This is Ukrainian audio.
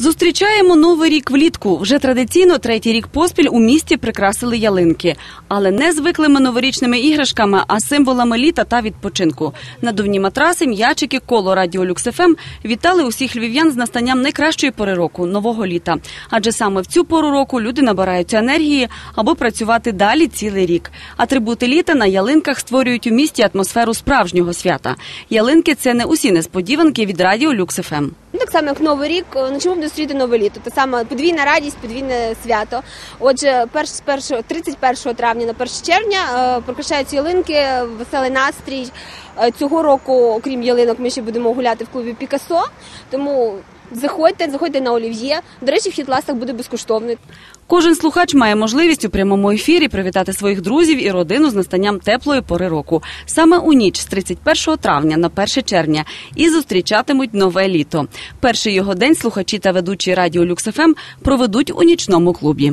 Зустрічаємо новий рік влітку. Вже традиційно третій рік поспіль у місті прикрасили ялинки, але не звиклими новорічними іграшками, а символами літа та відпочинку. Надувні матраси, м'ячики, коло радіо «Люкс-ФМ» вітали усіх львів'ян з настанням найкращої пори року нового літа. Адже саме в цю пору року люди набираються енергії, аби працювати далі цілий рік. Атрибути літа на ялинках створюють у місті атмосферу справжнього свята. Ялинки це не усі несподіванки від радіо «Люкс-ФМ». Ну, так само, як новий рік, е, на чому буде зустріти нове літо. Та сама подвійна радість, подвійне свято. Отже, перш, з 31 травня на 1 червня е, прикрашаються ялинки, веселий настрій. Е, Цього року, окрім ялинок, ми ще будемо гуляти в клубі Пікасо. Тому заходьте, заходьте на Олів'є. До речі, вхід ластах буде безкоштовний. Кожен слухач має можливість у прямому ефірі привітати своїх друзів і родину з настанням теплої пори року. Саме у ніч з 31 травня на 1 червня і зустрічатимуть нове літо. Перший його день слухачі та ведучі радіо «Люкс-ФМ» проведуть у нічному клубі.